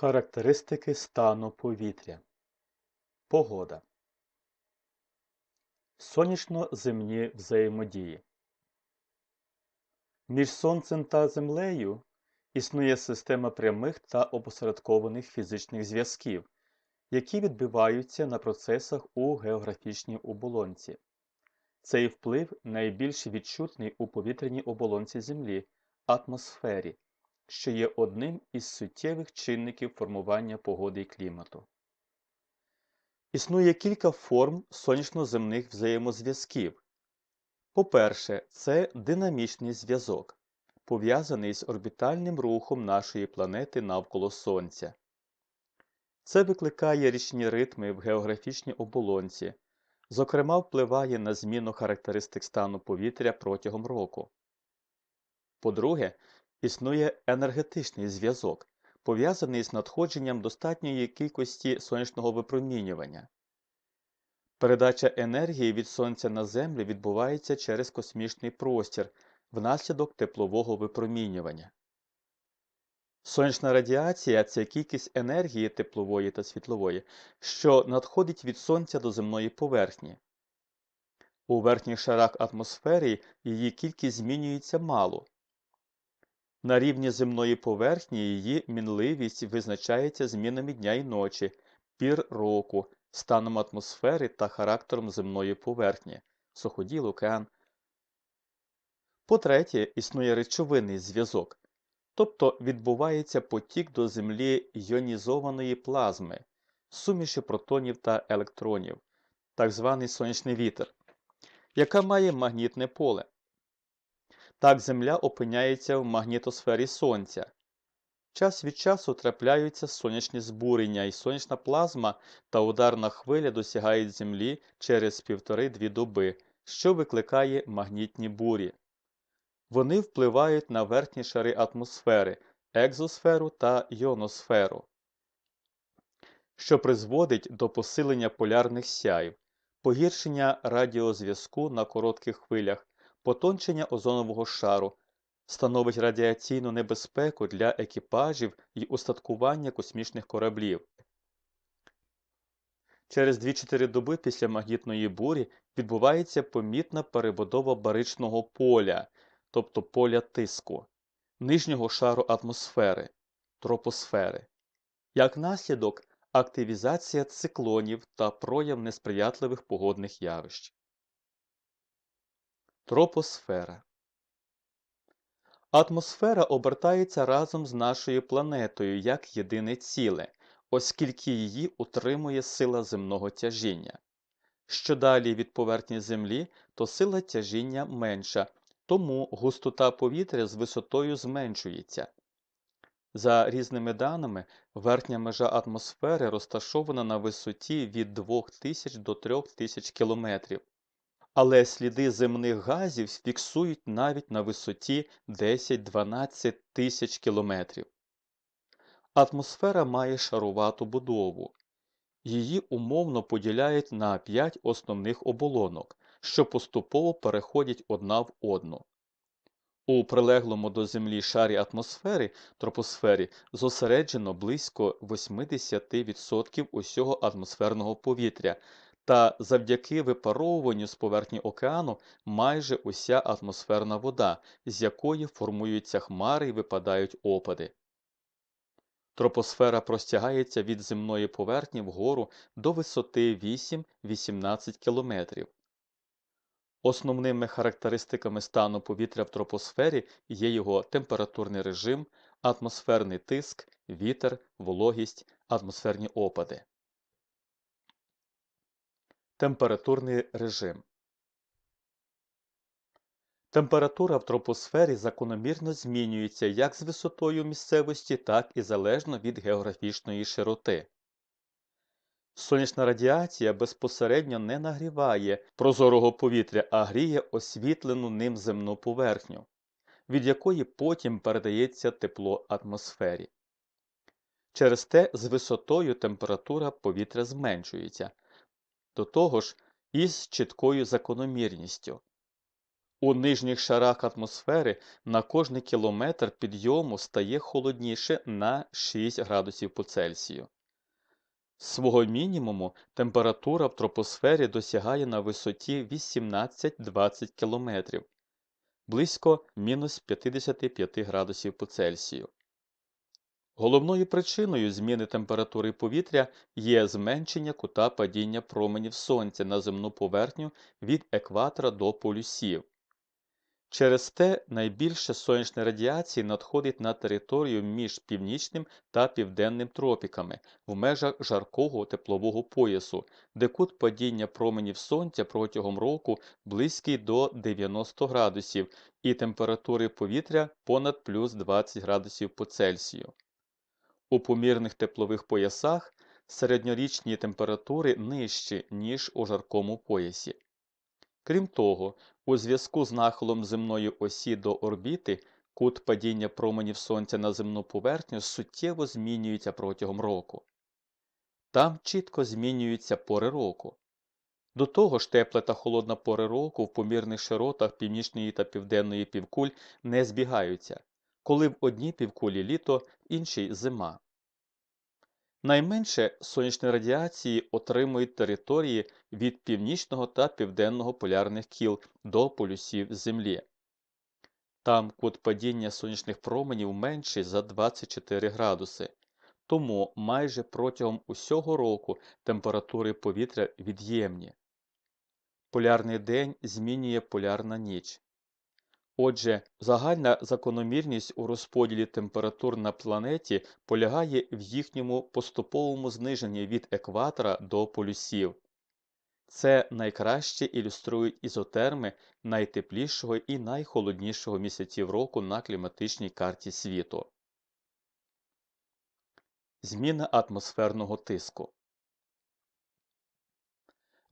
Характеристики стану повітря. Погода. Сонячно-земні взаємодії. Між Сонцем та Землею існує система прямих та опосередкованих фізичних зв'язків, які відбиваються на процесах у географічній оболонці. Цей вплив найбільш відчутний у повітряній оболонці Землі атмосфері що є одним із суттєвих чинників формування погоди і клімату. Існує кілька форм сонячно-земних взаємозв'язків. По-перше, це динамічний зв'язок, пов'язаний з орбітальним рухом нашої планети навколо Сонця. Це викликає річні ритми в географічній оболонці, зокрема, впливає на зміну характеристик стану повітря протягом року. По-друге, Існує енергетичний зв'язок, пов'язаний з надходженням достатньої кількості сонячного випромінювання. Передача енергії від Сонця на Землю відбувається через космічний простір внаслідок теплового випромінювання. Сонячна радіація це кількість енергії теплової та світлової, що надходить від Сонця до земної поверхні. У верхніх шарах атмосфери її кількість змінюється мало. На рівні земної поверхні її мінливість визначається змінами дня і ночі, пір року, станом атмосфери та характером земної поверхні, суходіл, океан. По-третє, існує речовинний зв'язок, тобто відбувається потік до Землі іонізованої плазми, суміші протонів та електронів, так званий сонячний вітер, яка має магнітне поле. Так Земля опиняється в магнітосфері Сонця. Час від часу трапляються сонячні збурення, і сонячна плазма та ударна хвиля досягають Землі через півтори-дві доби, що викликає магнітні бурі. Вони впливають на верхні шари атмосфери, екзосферу та йоносферу, що призводить до посилення полярних сяїв, погіршення радіозв'язку на коротких хвилях потончення озонового шару, становить радіаційну небезпеку для екіпажів і устаткування космічних кораблів. Через 2-4 доби після магнітної бурі відбувається помітна перебудова баричного поля, тобто поля тиску, нижнього шару атмосфери, тропосфери. Як наслідок активізація циклонів та прояв несприятливих погодних явищ. Тропосфера Атмосфера обертається разом з нашою планетою як єдине ціле, оскільки її утримує сила земного тяжіння. Що далі від поверхні Землі, то сила тяжіння менша, тому густота повітря з висотою зменшується. За різними даними, верхня межа атмосфери розташована на висоті від 2000 до 3000 км але сліди земних газів фіксують навіть на висоті 10-12 тисяч кілометрів. Атмосфера має шарувату будову. Її умовно поділяють на 5 основних оболонок, що поступово переходять одна в одну. У прилеглому до Землі шарі атмосфери тропосфері зосереджено близько 80% усього атмосферного повітря та завдяки випаровуванню з поверхні океану майже уся атмосферна вода, з якої формуються хмари і випадають опади. Тропосфера простягається від земної поверхні вгору до висоти 8-18 км. Основними характеристиками стану повітря в тропосфері є його температурний режим, атмосферний тиск, вітер, вологість, атмосферні опади. Температурний режим Температура в тропосфері закономірно змінюється як з висотою місцевості, так і залежно від географічної широти. Сонячна радіація безпосередньо не нагріває прозорого повітря, а гріє освітлену ним земну поверхню, від якої потім передається тепло атмосфері. Через те з висотою температура повітря зменшується, до того ж із чіткою закономірністю. У нижніх шарах атмосфери на кожний кілометр підйому стає холодніше на 6 градусів по Цельсію. Свого мінімуму температура в тропосфері досягає на висоті 18-20 км, близько мінус 55 градусів по Цельсію. Головною причиною зміни температури повітря є зменшення кута падіння променів сонця на земну поверхню від екватора до полюсів. Через те найбільше сонячної радіації надходить на територію між північним та південним тропіками в межах жаркого теплового поясу, де кут падіння променів сонця протягом року близький до 90 градусів і температури повітря понад плюс 20 градусів по Цельсію. У помірних теплових поясах середньорічні температури нижчі, ніж у жаркому поясі. Крім того, у зв'язку з нахилом земної осі до орбіти кут падіння променів сонця на земну поверхню суттєво змінюється протягом року. Там чітко змінюються пори року. До того ж, тепла та холодна пори року в помірних широтах північної та південної півкуль не збігаються, коли в одній півкулі літо, в іншій зима. Найменше сонячної радіації отримують території від північного та південного полярних кіл до полюсів Землі. Там кут падіння сонячних променів менший за 24 градуси, тому майже протягом усього року температури повітря від'ємні. Полярний день змінює полярна ніч. Отже, загальна закономірність у розподілі температур на планеті полягає в їхньому поступовому зниженні від екватора до полюсів. Це найкраще ілюструють ізотерми найтеплішого і найхолоднішого місяців року на кліматичній карті світу. Зміна атмосферного тиску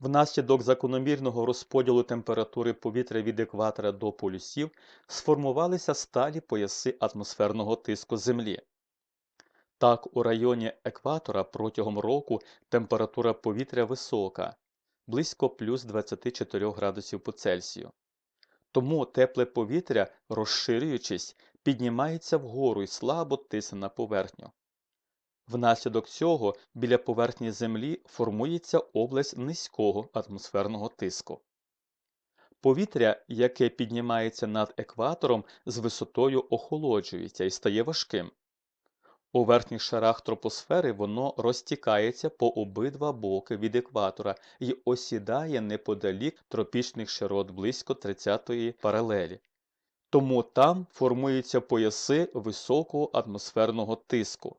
Внаслідок закономірного розподілу температури повітря від екватора до полюсів сформувалися сталі пояси атмосферного тиску Землі. Так, у районі екватора протягом року температура повітря висока, близько плюс 24 градусів по Цельсію. Тому тепле повітря, розширюючись, піднімається вгору і слабо тисне на поверхню. Внаслідок цього біля поверхні Землі формується область низького атмосферного тиску. Повітря, яке піднімається над екватором, з висотою охолоджується і стає важким. У верхніх шарах тропосфери воно розтікається по обидва боки від екватора і осідає неподалік тропічних широт близько 30-ї паралелі. Тому там формуються пояси високого атмосферного тиску.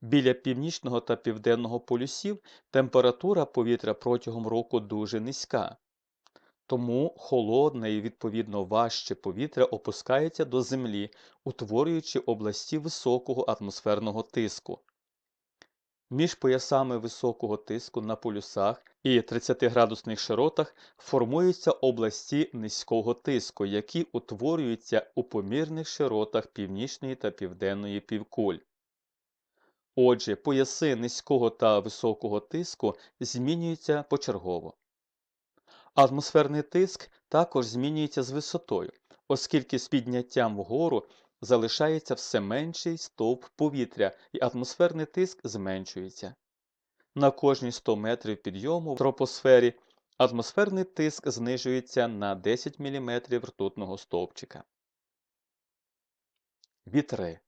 Біля північного та південного полюсів температура повітря протягом року дуже низька, тому холодне і відповідно важче повітря опускається до землі, утворюючи області високого атмосферного тиску. Між поясами високого тиску на полюсах і 30-градусних широтах формуються області низького тиску, які утворюються у помірних широтах північної та південної півкуль. Отже, пояси низького та високого тиску змінюються почергово. Атмосферний тиск також змінюється з висотою, оскільки з підняттям вгору залишається все менший стовп повітря і атмосферний тиск зменшується. На кожні 100 метрів підйому в тропосфері атмосферний тиск знижується на 10 мм ртутного стовпчика. Вітри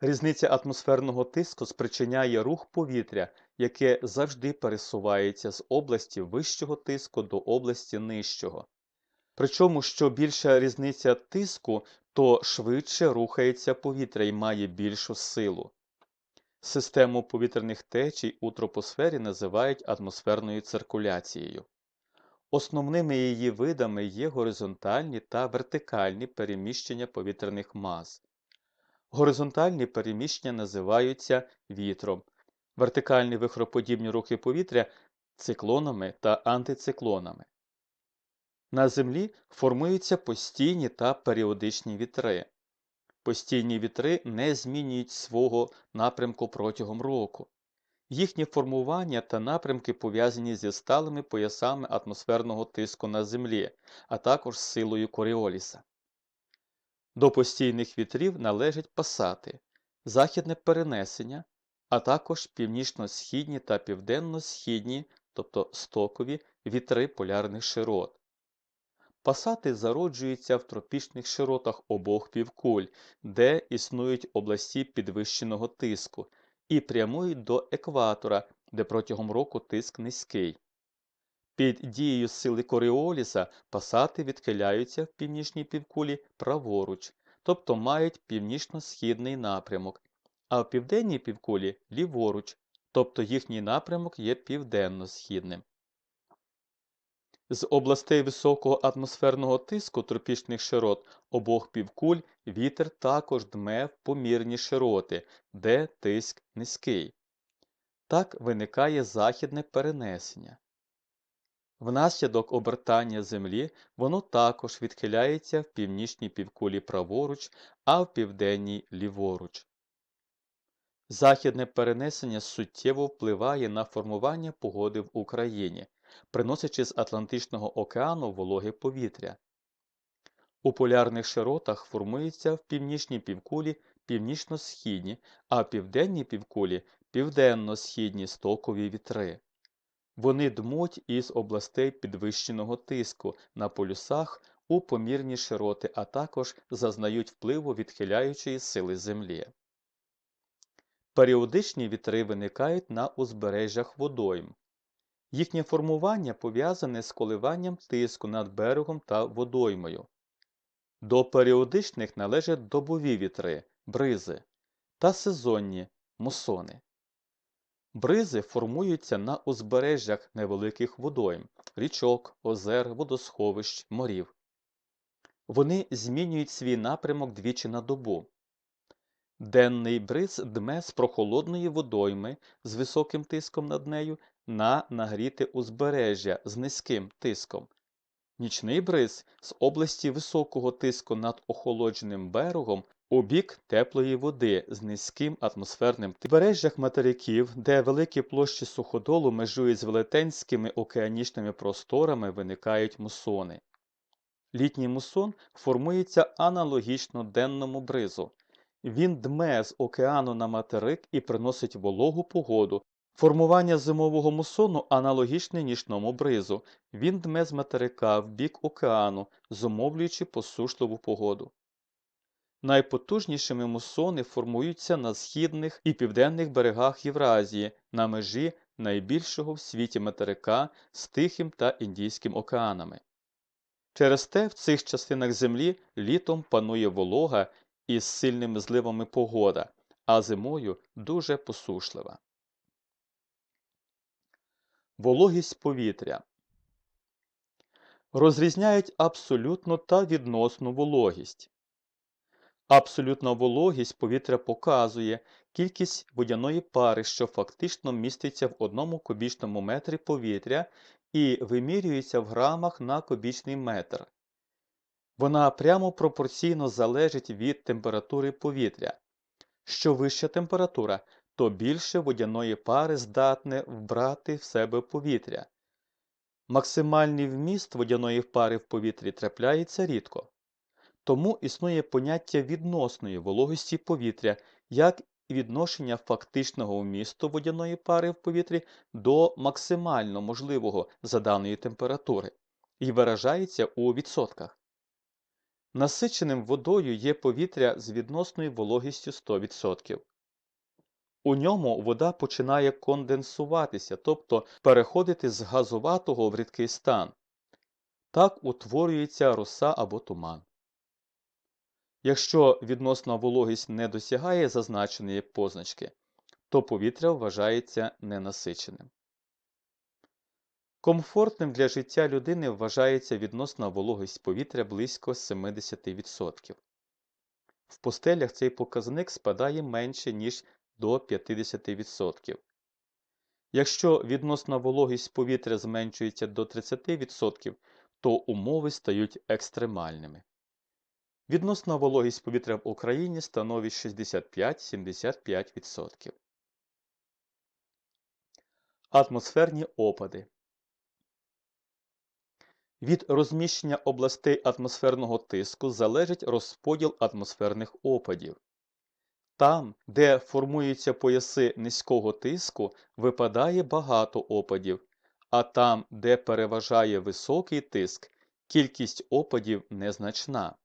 Різниця атмосферного тиску спричиняє рух повітря, яке завжди пересувається з області вищого тиску до області нижчого. Причому, що більша різниця тиску, то швидше рухається повітря і має більшу силу. Систему повітряних течій у тропосфері називають атмосферною циркуляцією. Основними її видами є горизонтальні та вертикальні переміщення повітряних мас. Горизонтальні переміщення називаються вітром, вертикальні вихроподібні рухи повітря циклонами та антициклонами. На Землі формуються постійні та періодичні вітри. Постійні вітри не змінюють свого напрямку протягом року. Їхнє формування та напрямки пов'язані зі сталими поясами атмосферного тиску на Землі, а також силою Коріоліса. До постійних вітрів належать пасати, західне перенесення, а також північно-східні та південно-східні, тобто стокові вітри полярних широт. Пасати зароджуються в тропічних широтах обох півкуль, де існують області підвищеного тиску, і прямують до екватора, де протягом року тиск низький. Під дією сили Коріоліса пасати відхиляються в північній півкулі праворуч, тобто мають північно-східний напрямок, а в південній півкулі ліворуч, тобто їхній напрямок є південно-східним. З областей високого атмосферного тиску тропічних широт обох півкуль вітер також дме в помірні широти, де тиск низький. Так виникає західне перенесення. Внаслідок обертання Землі воно також відхиляється в північній півкулі праворуч, а в південній ліворуч. Західне перенесення суттєво впливає на формування погоди в Україні, приносячи з Атлантичного океану вологе повітря. У полярних широтах формуються в північній півкулі північно-східні, а в південній півкулі південно-східні стокові вітри. Вони дмуть із областей підвищеного тиску на полюсах у помірні широти, а також зазнають впливу відхиляючої сили Землі. Періодичні вітри виникають на узбережжях водойм. Їхнє формування пов'язане з коливанням тиску над берегом та водоймою. До періодичних належать добові вітри, бризи та сезонні мусони. Бризи формуються на узбережжях невеликих водойм, річок, озер, водосховищ, морів. Вони змінюють свій напрямок двічі на добу. Денний бриз дме з прохолодної водойми з високим тиском над нею на нагріте узбережжя з низьким тиском. Нічний бриз з області високого тиску над охолодженим берегом у бік теплої води з низьким атмосферним тиском. В материків, де великі площі суходолу межують з велетенськими океанічними просторами, виникають мусони. Літній мусон формується аналогічно денному бризу. Він дме з океану на материк і приносить вологу погоду. Формування зимового мусону аналогічне нічному бризу. Він дме з материка в бік океану, зумовлюючи посушливу погоду. Найпотужнішими мусони формуються на східних і південних берегах Євразії на межі найбільшого в світі материка з Тихим та Індійським океанами. Через те в цих частинах землі літом панує волога із сильними зливами погода, а зимою дуже посушлива. Вологість повітря розрізняють абсолютну та відносну вологість. Абсолютна вологість повітря показує кількість водяної пари, що фактично міститься в одному кубічному метрі повітря і вимірюється в грамах на кубічний метр. Вона прямо пропорційно залежить від температури повітря. Що вища температура, то більше водяної пари здатне вбрати в себе повітря. Максимальний вміст водяної пари в повітрі трапляється рідко. Тому існує поняття відносної вологості повітря, як відношення фактичного вмісту водяної пари в повітрі до максимально можливого за даної температури і виражається у відсотках. Насиченим водою є повітря з відносною вологістю 100%. У ньому вода починає конденсуватися, тобто переходити з газуватого в рідкий стан. Так утворюється роса або туман. Якщо відносна вологість не досягає зазначеної позначки, то повітря вважається ненасиченим. Комфортним для життя людини вважається відносна вологість повітря близько 70%. В постелях цей показник спадає менше, ніж до 50%. Якщо відносна вологість повітря зменшується до 30%, то умови стають екстремальними. Відносна вологість повітря в Україні становить 65-75%. Атмосферні опади. Від розміщення областей атмосферного тиску залежить розподіл атмосферних опадів. Там, де формуються пояси низького тиску, випадає багато опадів, а там, де переважає високий тиск, кількість опадів незначна.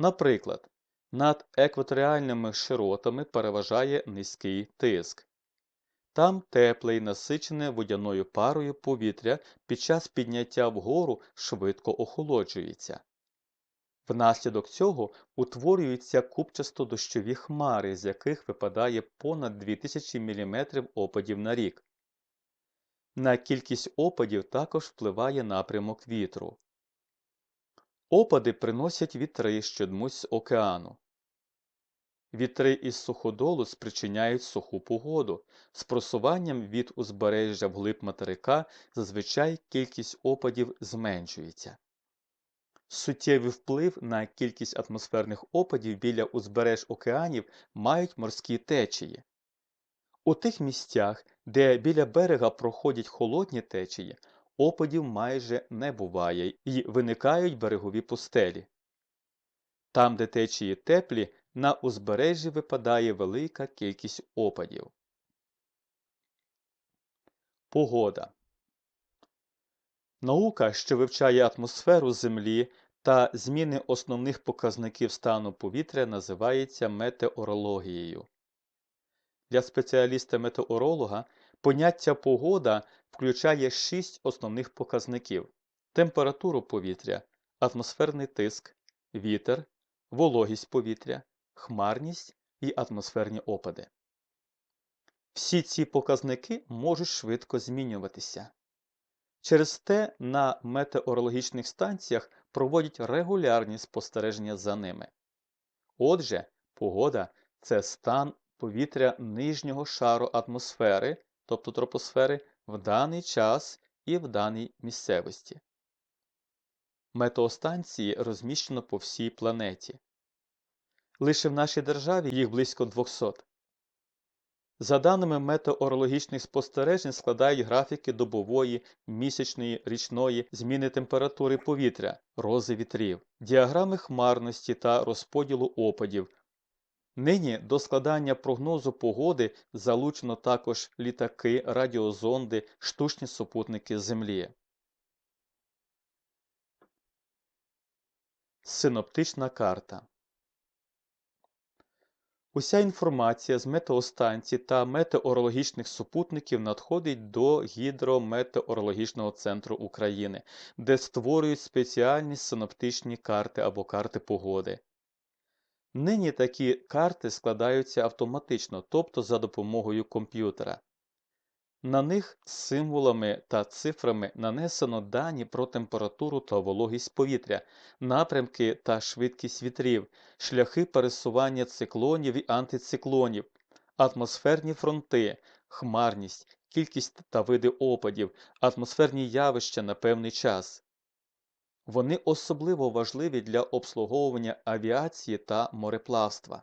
Наприклад, над екваторіальними широтами переважає низький тиск. Там тепле і насичене водяною парою повітря під час підняття вгору швидко охолоджується. Внаслідок цього утворюються купчасто-дощові хмари, з яких випадає понад 2000 мм опадів на рік. На кількість опадів також впливає напрямок вітру. Опади приносять вітри, що дмуть з океану. Вітри із суходолу спричиняють суху погоду. З просуванням від узбережжя вглиб материка зазвичай кількість опадів зменшується. Суттєвий вплив на кількість атмосферних опадів біля узбереж океанів мають морські течії. У тих місцях, де біля берега проходять холодні течії, опадів майже не буває і виникають берегові пустелі. Там, де течії теплі, на узбережжі випадає велика кількість опадів. Погода Наука, що вивчає атмосферу Землі та зміни основних показників стану повітря, називається метеорологією. Для спеціаліста-метеоролога поняття погода включає шість основних показників: температуру повітря, атмосферний тиск, вітер, вологість повітря, хмарність і атмосферні опади. Всі ці показники можуть швидко змінюватися. Через те на метеорологічних станціях проводять регулярні спостереження за ними. Отже, погода це стан повітря нижнього шару атмосфери, тобто тропосфери, в даний час і в даній місцевості. Метеостанції розміщено по всій планеті. Лише в нашій державі їх близько 200. За даними метеорологічних спостережень, складають графіки добової, місячної, річної зміни температури повітря, рози вітрів, діаграми хмарності та розподілу опадів. Нині до складання прогнозу погоди залучено також літаки, радіозонди, штучні супутники Землі. Синоптична карта Уся інформація з метеостанцій та метеорологічних супутників надходить до Гідрометеорологічного центру України, де створюють спеціальні синоптичні карти або карти погоди. Нині такі карти складаються автоматично, тобто за допомогою комп'ютера. На них символами та цифрами нанесено дані про температуру та вологість повітря, напрямки та швидкість вітрів, шляхи пересування циклонів і антициклонів, атмосферні фронти, хмарність, кількість та види опадів, атмосферні явища на певний час. Вони особливо важливі для обслуговування авіації та мореплавства.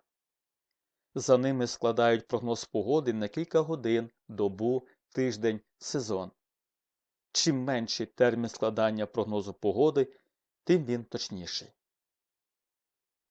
За ними складають прогноз погоди на кілька годин, добу, тиждень, сезон. Чим менший термін складання прогнозу погоди, тим він точніший.